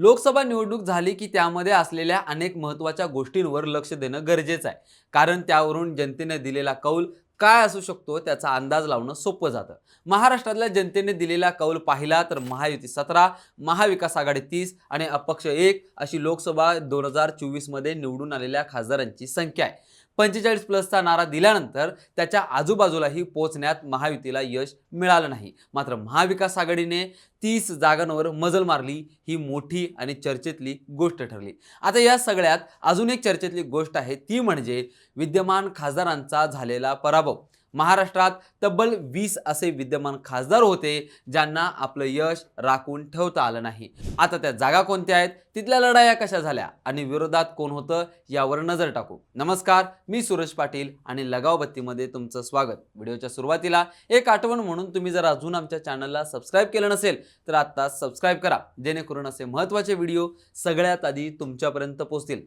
लोकसभा निवडणूक झाली की त्यामध्ये असलेल्या अनेक महत्त्वाच्या गोष्टींवर लक्ष देणं गरजेचं आहे. कारण त्यावरून जनतेने दिलेला कौल काय असू शकतो त्याचा अंदाज लावणं सोपं जातं. महाराष्ट्रातल्या जनतेने दिलेला कौल पाहिला तर महायुती सतरा महाविकास आघाडी तीस आणि अपक्ष एक अशी लोकसभा दोन हजार चोवीसमध्ये निवडून आलेल्या खासदारांची संख्या आहे. पंचेचाळीस प्लसचा नारा दिल्यानंतर त्याच्या आजूबाजूलाही पोचण्यात महायुतीला यश मिळालं नाही. मात्र महाविकास आघाडीने तीस जागांवर मजल मारली ही मोठी आणि चर्चेतली गोष्ट ठरली. आता या सगळ्यात अजून एक चर्चेतली गोष्ट आहे ती म्हणजे विद्यमान खासदारांचा झालेला पराभव. महाराष्ट्रात तब्बल वीस असे विद्यमान खासदार होते ज्यांना आपलं यश राखून ठेवता आलं नाही. आता त्या जागा कोणत्या आहेत? तिथल्या लढाया कशा झाल्या? आणि विरोधात कोण होतं? यावर नजर टाकू. नमस्कार मी सुरेश पाटील आणि लगावबत्तीमध्ये तुमचं स्वागत. व्हिडिओच्या सुरुवातीला एक आठवण म्हणून तुम्ही जर अजून आमच्या चॅनलला सबस्क्राईब केलं नसेल तर आत्ता सबस्क्राईब करा. जेणेकरून असे महत्त्वाचे व्हिडिओ सगळ्यात आधी तुमच्यापर्यंत पोहोचतील.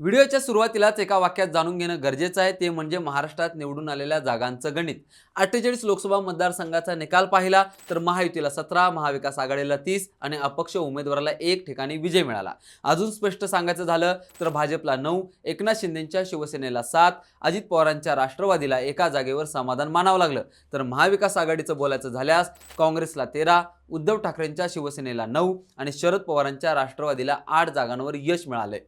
व्हिडिओच्या सुरुवातीलाच एका वाक्यात जाणून घेणं गरजेचं आहे. ते म्हणजे महाराष्ट्रात निवडून आलेल्या जागांचं गणित. अठ्ठेचाळीस लोकसभा मतदारसंघाचा निकाल पाहिला तर महायुतीला सतरा महाविकास आघाडीला तीस आणि अपक्ष उमेदवाराला एक ठिकाणी विजय मिळाला. अजून स्पष्ट सांगायचं झालं तर भाजपला नऊ एकनाथ शिंदेच्या शिवसेनेला सात अजित पवारांच्या राष्ट्रवादीला एका जागेवर समाधान मानावं लागलं. तर महाविकास आघाडीचं बोलायचं झाल्यास काँग्रेसला तेरा उद्धव ठाकरेंच्या शिवसेनेला नऊ आणि शरद पवारांच्या राष्ट्रवादीला आठ जागांवर यश मिळाले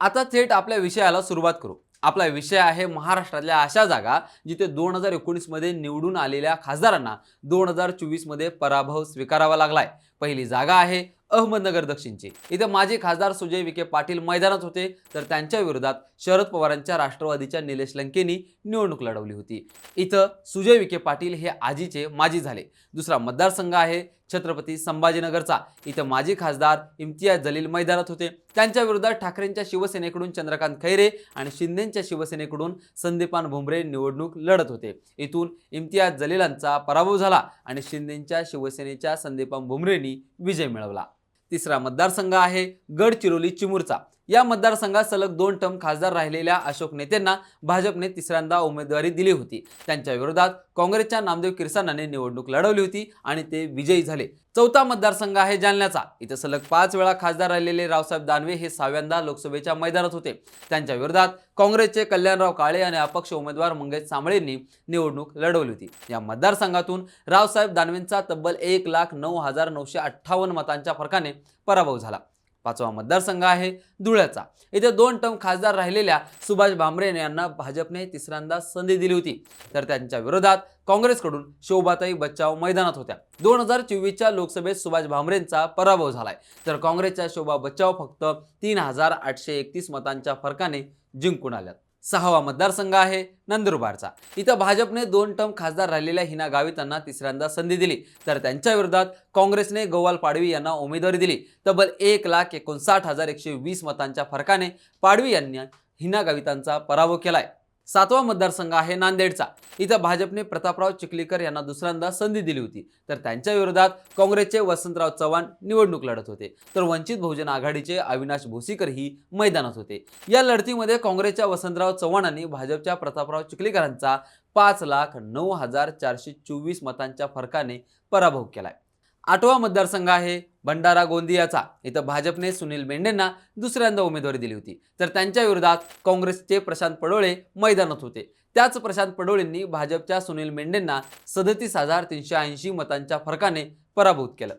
आता थेट आपल्या विषयाला सुरुवात करू. आपला विषय आहे महाराष्ट्रातल्या अशा जागा जिथे दोन हजार एकोणीसमध्ये निवडून आलेल्या खासदारांना दोन हजार चोवीसमध्ये पराभव स्वीकारावा लागलाय. पहिली जागा आहे अहमदनगर दक्षिणची. इथं माजी खासदार सुजय विखे पाटील मैदानात होते तर त्यांच्या विरोधात शरद पवारांच्या राष्ट्रवादीच्या निलेश लंकेनी निवडणूक लढवली होती. इथं सुजय विखे पाटील हे आजीचे माजी झाले. दुसरा मतदारसंघ आहे छत्रपती संभाजीनगरचा. इथं माजी खासदार इम्तियाज जलील मैदानात होते. त्यांच्या विरोधात ठाकरेंच्या शिवसेनेकडून चंद्रकांत खैरे आणि शिंदेच्या शिवसेनेकडून संदीपान भुमरे निवडणूक लढत होते. इथून इम्तियाज जलीलांचा पराभव झाला आणि शिंदेच्या शिवसेनेच्या संदीपान भुमरेंनी विजय मिळवला. तिसरा मतदारसंघ आहे गडचिरोली चिमूरचा. या मतदारसंघात सलग दोन टर्म खासदार राहिलेल्या अशोक नेत्यांना भाजपने तिसऱ्यांदा उमेदवारी दिली होती. त्यांच्या विरोधात काँग्रेसच्या नामदेव किरसानाने निवडणूक लढवली होती आणि ते विजयी झाले. चौथा मतदारसंघ आहे जालन्याचा. इथं सलग पाच वेळा खासदार राहिलेले रावसाहेब दानवे हे सहाव्यांदा लोकसभेच्या मैदानात होते. त्यांच्या विरोधात काँग्रेसचे कल्याणराव काळे आणि अपक्ष उमेदवार मंगेश सामळेंनी निवडणूक लढवली होती. या मतदारसंघातून रावसाहेब दानवेंचा तब्बल एक लाख नऊ हजार नऊशे अठ्ठावन्न मतांच्या फरकाने पराभव झाला. पाचवा मतदारसंघ आहे धुळ्याचा. इथे दोन टर्म खासदार राहिलेल्या सुभाष भामरे यांना भाजपने तिसऱ्यांदा संधी दिली होती. तर त्यांच्या विरोधात काँग्रेसकडून शोभाताई बच्चाव मैदानात होत्या. दोन हजार चोवीसच्या लोकसभेत सुभाष भामरेंचा पराभव झालाय. तर काँग्रेसच्या शोभा बच्चाव फक्त तीन हजार आठशे एकतीस मतांच्या फरकाने जिंकून आल्यात. सहावा मतदारसंघ आहे नंदुरबारचा. इथं भाजपने दोन टर्म खासदार राहिलेल्या हिना गावित यांना तिसऱ्यांदा संधी दिली. तर त्यांच्या विरोधात काँग्रेसने गोवाल पाडवी यांना उमेदवारी दिली. तब्बल एक लाख एकोणसाठ हजार एकशे वीस मतांच्या फरकाने पाडवी यांनी हिना गावितांचा पराभव केलाय. सातवा मतदारसंघ आहे नांदेडचा. इथं भाजपने प्रतापराव चिखलीकर यांना दुसऱ्यांदा संधी दिली होती. तर त्यांच्या विरोधात काँग्रेसचे वसंतराव चव्हाण निवडणूक लढत होते. तर वंचित बहुजन आघाडीचे अविनाश भोसीकर ही मैदानात होते. या लढतीमध्ये काँग्रेसच्या वसंतराव चव्हाणांनी भाजपच्या प्रतापराव चिखलीकरांचा पाच लाख नऊ हजार चारशे चोवीस मतांच्या फरकाने पराभव केलाय. आठवा मतदारसंघ आहे भंडारा गोंदियाचा. इथं भाजपने सुनील मेंढेंना दुसऱ्यांदा उमेदवारी दिली होती. तर त्यांच्या विरोधात काँग्रेसचे प्रशांत पडोळे मैदानात होते. त्याच प्रशांत पडोळेंनी भाजपच्या सुनील मेंढेंना सदतीस हजार तीनशे ऐंशी मतांच्या फरकाने पराभूत केलं.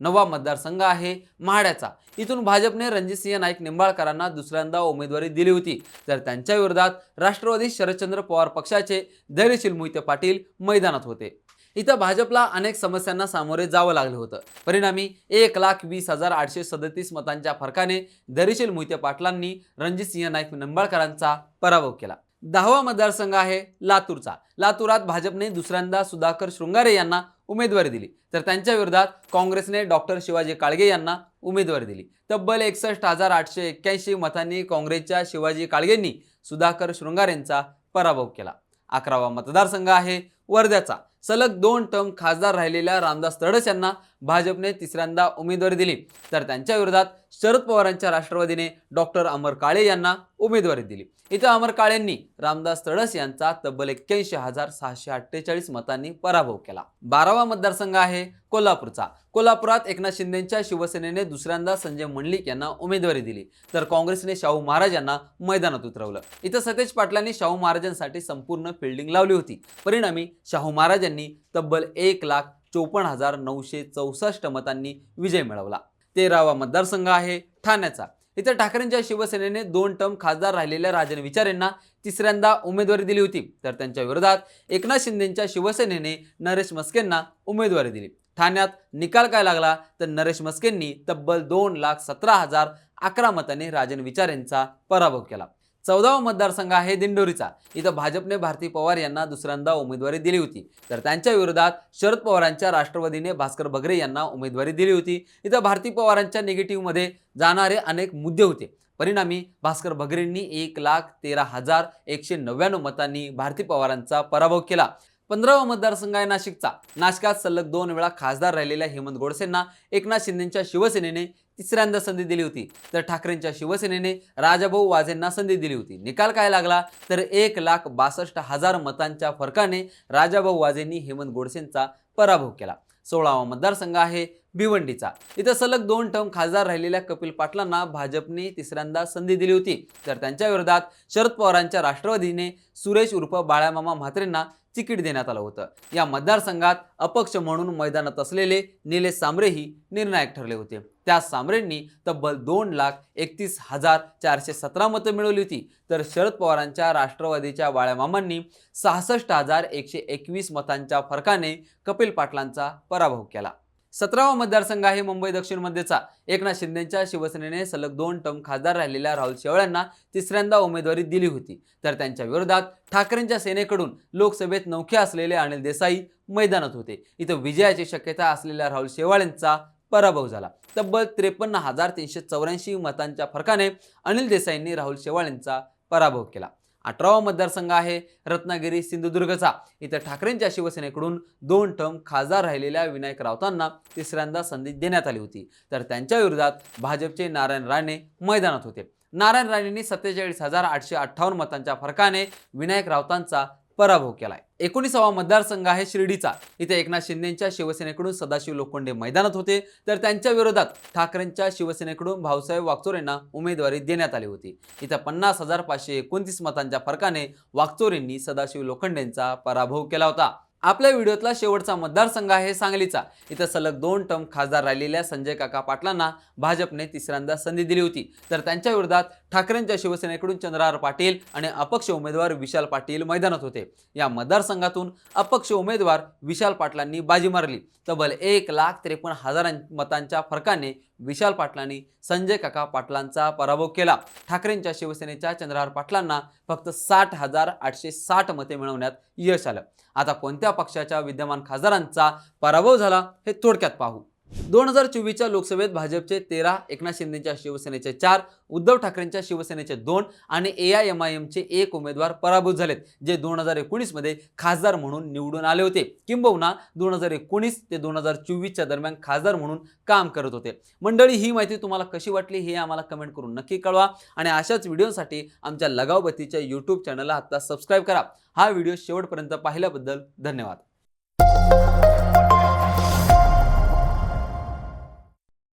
नवा मतदारसंघ आहे महाड्याचा. इथून भाजपने रणजितसिंह नाईक निंबाळकरांना दुसऱ्यांदा उमेदवारी दिली होती. तर त्यांच्या विरोधात राष्ट्रवादी शरदचंद्र पवार पक्षाचे धैर्यशील मोहिते पाटील मैदानात होते. इथं भाजपला अनेक समस्यांना सामोरे जावं लागलं होतं. परिणामी एक लाख वीस हजार आठशे सदतीस मतांच्या फरकाने दरीशील मोहिते पाटलांनी रणजितसिंह नाईक निंबाळकरांचा पराभव केला. दहावा मतदारसंघ आहे लातूरचा. लातूरात भाजपने दुसऱ्यांदा सुधाकर शृंगारे यांना उमेदवारी दिली. तर त्यांच्या विरोधात काँग्रेसने डॉक्टर शिवाजी काळगे यांना उमेदवारी दिली. तब्बल एकसष्ट हजार आठशे एक्क्याऐंशी मतांनी काँग्रेसच्या शिवाजी काळगेंनी सुधाकर शृंगारेंचा पराभव केला. अकरावा मतदारसंघ आहे वर्ध्याचा. सलग दोन टर्म खासदार राहिलेल्या रामदास तडस यांना भाजपने तिसऱ्यांदा उमेदवारी दिली. तर त्यांच्या विरोधात शरद पवारांच्या राष्ट्रवादीने डॉक्टर अमर काळे यांना उमेदवारी दिली. इथं अमर काळेंनी रामदास तडस यांचा तब्बल एक्क्याऐंशी हजार सहाशे अठ्ठेचाळीस मतांनी पराभव केला. बारावा मतदारसंघ आहे कोल्हापूरचा. कोल्हापुरात एकनाथ शिंदेच्या शिवसेनेने दुसऱ्यांदा संजय मंडलिक यांना उमेदवारी दिली. तर काँग्रेसने शाहू महाराज यांना मैदानात उतरवलं. इथं सतेज पाटलांनी शाहू महाराजांसाठी संपूर्ण फिल्डिंग लावली होती. परिणामी शाहू महाराजांनी तब्बल एक लाख चोपन्न हजार नऊशे चौसष्ट मतांनी विजय मिळवला. तेरावा मतदारसंघ आहे ठाण्याचा. इथं ठाकरेंच्या शिवसेनेने दोन टर्म खासदार राहिलेल्या राजन विचार यांना तिसऱ्यांदा उमेदवारी दिली होती. तर त्यांच्या विरोधात एकनाथ शिंदेच्या शिवसेनेने नरेश मस्केंना उमेदवारी दिली. ठाण्यात निकाल काय लागला? तर नरेश मस्केंनी तब्बल दोन लाख सतरा हजार अकरा मतांनी राजन विचार यांचा पराभव केला. चौदावा मतदारसंघ आहे दिंडोरीचा. इथं भाजपने भारती पवार यांना दुसऱ्यांदा उमेदवारी दिली होती. तर त्यांच्या विरोधात शरद पवारांच्या राष्ट्रवादीने भास्कर बगरे यांना उमेदवारी दिली होती. इथं भारती पवारांच्या निगेटिव्हमध्ये जाणारे अनेक मुद्दे होते. परिणामी भास्कर बगरेंनी एक लाख तेरा हजार एकशे नव्याण्णव मतांनी भारती पवारांचा पराभव केला. पंधरावा मतदारसंघ आहे नाशिकचा. नाशिकात सलग दोन वेळा खासदार राहिलेल्या हेमंत गोडसेंना एकनाथ शिंदेच्या शिवसेनेने तिसऱ्यांदा संधी दिली होती. तर ठाकरेंच्या शिवसेनेने राजाभाऊ वाजेंना संधी दिली होती. निकाल काय लागला? तर एक लाख बासष्ट हजार मतांच्या फरकाने राजाभाऊ वाजेंनी हेमंत गोडसेंचा पराभव केला. सोळावा मतदारसंघ आहे भिवंडीचा. इथं सलग दोन टर्म खासदार राहिलेल्या कपिल पाटलांना भाजपने तिसऱ्यांदा संधी दिली होती. तर त्यांच्या विरोधात शरद पवारांच्या राष्ट्रवादीने सुरेश उर्फ बाळामामा म्हात्रेंना तिकीट देण्यात आलं होतं. या मतदारसंघात अपक्ष म्हणून मैदानात असलेले निलेश सांबरेही निर्णायक ठरले होते. त्या सांबरेंनी तब्बल दोन लाख एकतीस हजार चारशे सतरा मतं मिळवली होती. तर शरद पवारांच्या राष्ट्रवादीच्या वाळ्यामामांनी सहासष्ट हजार एकशे एकवीस मतांच्या फरकाने कपिल पाटलांचा पराभव केला. सतरावा मतदारसंघ आहे मुंबई दक्षिण मध्येचा. एकनाथ शिंदेच्या शिवसेनेने सलग दोन टर्म खासदार राहिलेल्या राहुल शेवळ्यांना तिसऱ्यांदा उमेदवारी दिली होती. तर त्यांच्या विरोधात ठाकरेंच्या सेनेकडून लोकसभेत नौखे असलेले अनिल देसाई मैदानात होते. इथं विजयाची शक्यता असलेल्या राहुल शेवाळ्यांचा पराभव झाला. तब्बल त्रेपन्न हजार तीनशे चौऱ्याऐंशी मतांच्या फरकाने अनिल देसाईंनी राहुल शेवाळ यांचा पराभव केला. अठरावा मतदारसंघ आहे रत्नागिरी सिंधुदुर्गचा. इथं ठाकरेंच्या शिवसेनेकडून दोन टर्म खासदार राहिलेल्या विनायक राऊतांना तिसऱ्यांदा संधी देण्यात आली होती. तर त्यांच्या विरोधात भाजपचे नारायण राणे मैदानात होते. नारायण राणेंनी सत्तेचाळीस हजार आठशे अठ्ठावन्न मतांच्या फरकाने विनायक राऊतांचा पराभव केलाय. एकोणीसावा मतदारसंघ आहे शिर्डीचा. इथे एकनाथ शिंदेच्या शिवसेनेकडून सदाशिव लोखंडे मैदानात होते. तर त्यांच्या विरोधात ठाकरेंच्या शिवसेनेकडून भाऊसाहेब वागचोर यांना उमेदवारी देण्यात आली होती. इथं पन्नास हजार पाचशे एकोणतीस मतांच्या फरकाने वागचोर यांनी सदाशिव लोखंडेंचा पराभव केला होता. आपल्या व्हिडिओतला शेवटचा मतदारसंघ आहे सांगलीचा. इथं सलग दोन टर्म खासदार राहिलेल्या संजय काका पाटलांना भाजपने तिसऱ्यांदा संधी दिली होती. तर त्यांच्या विरोधात ठाकरेंच्या शिवसेनेकडून चंद्रहार पाटील आणि अपक्ष उमेदवार विशाल पाटील मैदानात होते. या मतदारसंघातून अपक्ष उमेदवार विशाल पाटलांनी बाजी मारली. तब्बल एक लाख त्रेपन्न हजार मतांच्या फरकाने विशाल पाटलांनी संजय काका पाटलांचा पराभव केला. ठाकरेंच्या शिवसेनेच्या चंद्रहार पाटलांना फक्त साठ हजार आठशे साठ मते मिळवण्यात यश आलं. आता कोणत्या पक्षाच्या विद्यमान खासदारांचा पराभव झाला हे थोडक्यात पाहू. दोन हजार चोवीसच्या लोकसभेत भाजपचे तेरा एकनाथ शिंदेच्या शिवसेनेचे चार उद्धव ठाकरेंच्या शिवसेनेचे दोन आणि ए आय एम आय एमचे एक उमेदवार पराभूत झालेत जे दोन हजार एकोणीसमध्ये खासदार म्हणून निवडून आले होते. किंबहुना दोन हजार एकोणीस ते दोन हजार चोवीसच्या दरम्यान खासदार म्हणून काम करत होते. मंडळी ही माहिती तुम्हाला कशी वाटली हे आम्हाला कमेंट करून नक्की कळवा आणि अशाच व्हिडिओसाठी आमच्या लगावबत्तीच्या यूट्यूब चॅनलला आत्ता सबस्क्राईब करा. हा व्हिडिओ शेवटपर्यंत पाहिल्याबद्दल धन्यवाद.